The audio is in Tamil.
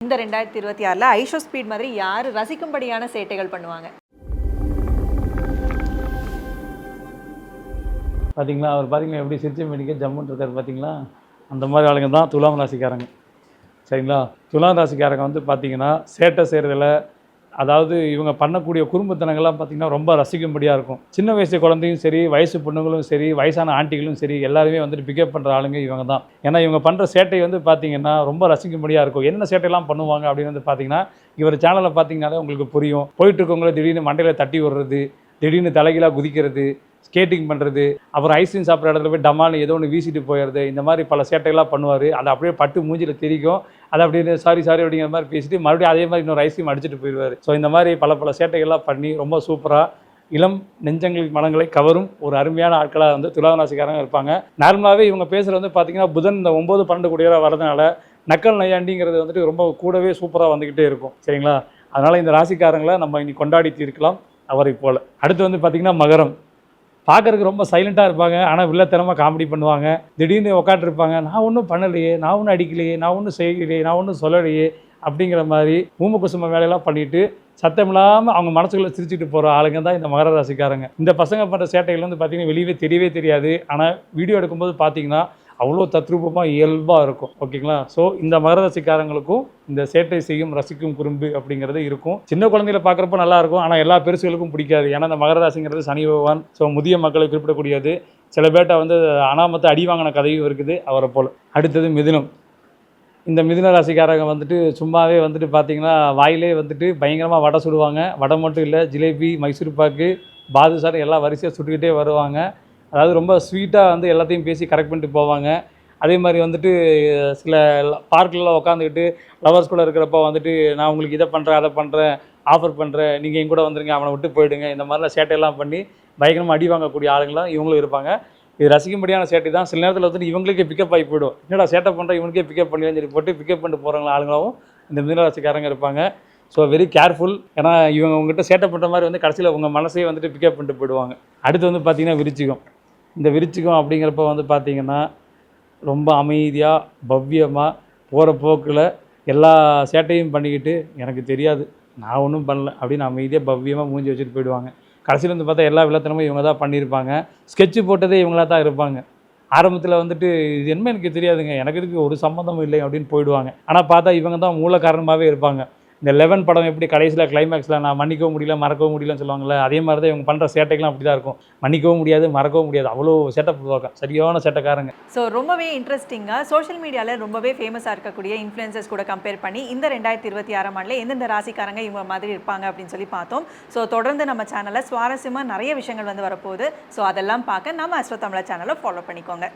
இந்த ரெண்டாயிரத்தி இருபத்தி ஆறில் ஐஷோ ஸ்பீட் மாதிரி யார் ரசிக்கும்படியான சேட்டைகள் பண்ணுவாங்க? பார்த்தீங்களா அவர் பார்த்தீங்களா எப்படி சிரிச்சு மேனிக்க ஜம்முன்னு இருக்கார் பார்த்தீங்களா அந்த மாதிரி ஆளுங்க தான் துலாம் ராசிக்காரங்க. சரிங்களா? துலாம் ராசிக்காரங்க வந்து பார்த்தீங்கன்னா சேட்டை செய்கிறதுல அதாவது இவங்க பண்ணக்கூடிய குறும்புத்தனங்கள்லாம் பார்த்தீங்கன்னா ரொம்ப ரசிக்கும்படியாக இருக்கும். சின்ன வயசு குழந்தையும் சரி வயசு பொண்ணுங்களும் சரி வயசான ஆண்டிகளும் சரி எல்லாருமே வந்துட்டு பிக்கப் பண்ணுற ஆளுங்க இவங்க தான். ஏன்னா இவங்க பண்ணுற சேட்டை வந்து பார்த்தீங்கன்னா ரொம்ப ரசிக்கும்படியாக இருக்கும். என்ன சேட்டையெல்லாம் பண்ணுவாங்க அப்படின்னு வந்து பார்த்தீங்கன்னா இவர் சேனலை பார்த்திங்கனாலே உங்களுக்கு புரியும். போயிட்டு இருக்கவங்கள திடீர்னு மண்டையில் தட்டி விடுறது திடீர்னு தலைகீழாக குதிக்கிறது ஸ்கேட்டிங் பண்ணுறது அப்புறம் ஐஸ்கிரீம் சாப்பிட்ற இடத்துல போய் டமால்னு ஏதோ ஒன்று வீசிட்டு போயிடுறது இந்த மாதிரி பல சேட்டைகள்லாம் பண்ணுவார். அதை அப்படியே பட்டு மூஞ்சில் தெரிக்கும். அதை அப்படியே சாரி சாரி அப்படிங்கிற மாதிரி பேசிட்டு மறுபடியும் அதே மாதிரி இன்னொரு ஐஸ்கிரீம் அடிச்சுட்டு போயிடுவார். ஸோ இந்த மாதிரி பல பல சேட்டைகள்லாம் பண்ணி ரொம்ப சூப்பராக இளம் நெஞ்சங்கள் மனங்களை கவரும் ஒரு அருமையான ஆட்களாக வந்து துலாவராசிக்காரங்க இருப்பாங்க. நார்மலாகவே இவங்க பேசுகிறது வந்து பார்த்தீங்கன்னா புதன் இந்த ஒம்பது பன்னெண்டு குடியராக வரதுனால நக்கல் நையாண்டிங்கிறது வந்துட்டு ரொம்ப கூடவே சூப்பராக வந்துக்கிட்டே இருக்கும். சரிங்களா? அதனால் இந்த ராசிக்காரங்களை நம்ம இன்னைக்கு கொண்டாடி தீர்க்கலாம் அவரை போல். அடுத்து வந்து பார்த்திங்கன்னா மகரம். பார்க்கறதுக்கு ரொம்ப சைலண்ட்டாக இருப்பாங்க. ஆனால் வில்லத்தனமாக காமெடி பண்ணுவாங்க. திடீர்னு உட்காந்துருப்பாங்க நான் ஒன்றும் பண்ணலையே. நான் ஒன்றும் அடிக்கலையே. நான் ஒன்றும் செய்யலையே. நான் ஒன்றும் சொல்லலையே. அப்படிங்கிற மாதிரி ஊம குசும வேலையெல்லாம் பண்ணிட்டு சத்தம் இல்லாமல் அவங்க மனசுக்குள்ளே சிரிச்சுட்டு போகிற ஆளுங்க தான் இந்த மகர ராசிக்காரங்க. இந்த பசங்க பண்ணுற சேட்டைகள் வந்து பார்த்திங்கன்னா வெளியவே தெரியவே தெரியாது. ஆனால் வீடியோ எடுக்கும்போது பார்த்திங்கன்னா அவ்வளோ தத்ரூபமாக இயல்பாக இருக்கும். ஓகேங்களா? ஸோ இந்த மகர ரசிக்காரங்களுக்கும் இந்த சேட்டை செய்யும் ரசிக்கும் குறும்பு அப்படிங்கிறது இருக்கும். சின்ன குழந்தைகளை பார்க்குறப்ப நல்லா இருக்கும். ஆனால் எல்லா பெருசுகளுக்கும் பிடிக்காது. ஏன்னா இந்த மகர ராசிங்கிறது சனி பகவான். ஸோ முதிய மக்களை குறிப்பிடக்கூடியது. சில பேர்ட்ட வந்து அனாமத்தை அடி வாங்கின கதையும் இருக்குது. அவரை போல். அடுத்தது மிதுனம். இந்த மிதுன ராசிக்காரங்க வந்துட்டு சும்மாவே வந்துட்டு பார்த்தீங்கன்னா வாயிலே வந்துட்டு பயங்கரமாக வடை சுடுவாங்க. வடை மட்டும் இல்லை ஜிலேபி மைசூர் பாக்கு பாதுசாரம் எல்லாம் வரிசையாக சுட்டுக்கிட்டே வருவாங்க. அதாவது ரொம்ப ஸ்வீட்டாக வந்து எல்லாத்தையும் பேசி கரெக்ட் பண்ணிட்டு போவாங்க. அதே மாதிரி வந்துட்டு சில பார்க்கிலலாம் உட்காந்துக்கிட்டு லவர்ஸ் கூட இருக்கிறப்ப வந்துட்டு நான் உங்களுக்கு இதை பண்ணுறேன் அதை பண்ணுறேன் ஆஃபர் பண்ணுறேன் நீங்கள் எங்கூட வந்துருங்க அவனை விட்டு போயிடுங்க. இந்த மாதிரிலாம் சேட்டையெல்லாம் பண்ணி பயங்கரமாக அடி வாங்கக்கூடிய ஆளுங்களாம் இவங்களும் இருப்பாங்க. இது ரசிக்கும்படியான சேட்டை தான். சில நேரத்தில் வந்துட்டு இவங்களுக்கே பிக்கப் ஆகி போயிடும். என்னடா சேட்டை பண்ணுற இவனுக்கே பிக்கப் பண்ணலாம் சொல்லி போட்டு பிக்கப் பண்ணிட்டு போகிறவங்க ஆளுங்களாகவும் இந்த மீனராசிக்காரங்க இருப்பாங்க. ஸோ வெரி கேர்ஃபுல் ஏன்னா இவங்க உங்ககிட்ட சேட்டை பண்ணுற மாதிரி வந்து கடைசியில் உங்கள் மனசே வந்துட்டு பிக்கப் பண்ணிட்டு போயிடுவாங்க. அடுத்து வந்து பார்த்திங்கன்னா விருச்சிகம். இந்த விருச்சிகம் அப்படிங்கிறப்ப வந்து பார்த்திங்கன்னா ரொம்ப அமைதியாக பவ்யமாக போகிற போக்கில் எல்லா சேட்டையும் பண்ணிக்கிட்டு எனக்கு தெரியாது. நான் ஒன்றும் பண்ணல அப்படின்னு அமைதியாக பவ்யமாக மூஞ்சி வச்சுட்டு போயிடுவாங்க. கடைசியில் வந்து பார்த்தா எல்லா விளத்தனமும் இவங்க தான் பண்ணியிருப்பாங்க. ஸ்கெட்சு போட்டதே இவங்களா தான் இருப்பாங்க. ஆரம்பத்தில் வந்துட்டு இது என்ன எனக்கு தெரியாதுங்க. எனக்கு இதுக்கு ஒரு சம்மந்தமும் இல்லை அப்படின்னு போயிடுவாங்க. ஆனால் பார்த்தா இவங்க தான் மூல காரணமாகவே இருப்பாங்க. இந்த லெவன் படம் எப்படி கடைசியில் கிளைமேக்ஸில் நான் மன்னிக்கவும் முடியல மறக்கவும் முடியலன்னு சொல்லுவாங்கல்ல அதே மாதிரி தான் இவங்க பண்ணுற சேட்டைகள்லாம் அப்படி தான் இருக்கும். மன்னிக்கவும் முடியாது மறக்கவும் முடியாது. அவ்வளோ சேட்டை பார்க்கும் சரியான சேட்டைக்காரங்க ஸோ ரொம்பவே இன்ட்ரெஸ்டிங்காக சோஷியல் மீடியாவில் ரொம்பவே ஃபேமஸாக இருக்கக்கூடிய இன்ஃப்ளூயன்சஸ் கூட கம்பேர் பண்ணி இந்த ரெண்டாயிரத்தி இருபத்தி ஆறாம் ஆண்டில் எந்தெந்த ராசிக்காரங்க இவங்க மாதிரி இருப்பாங்க அப்படின்னு சொல்லி பார்த்தோம். ஸோ தொடர்ந்து நம்ம சேனலில் சுவாரஸ்யமாக நிறைய விஷயங்கள் வந்து வரப்போகுது. ஸோ அதெல்லாம் பார்க்க நம்ம அஸ்வ தமிழா சேனலை ஃபாலோ பண்ணிக்கோங்க.